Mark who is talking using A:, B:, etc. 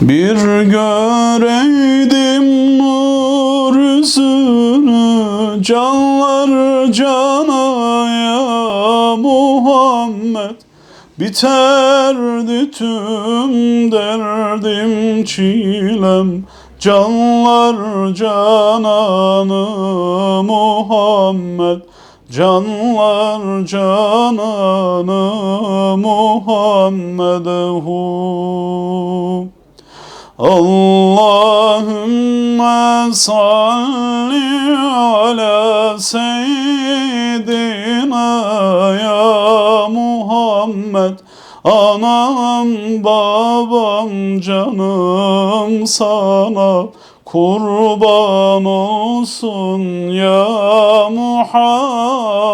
A: Bir göreydim nur yüzünü Canlar cana ya Muhammed. Biterdi tüm derdim çilem Canlar cananı Muhammed. Canlar cananı Muhammedehu Allahümme salli ala seyyidina ya Muhammed. Anam babam canım sana kurban olsun ya Muhammed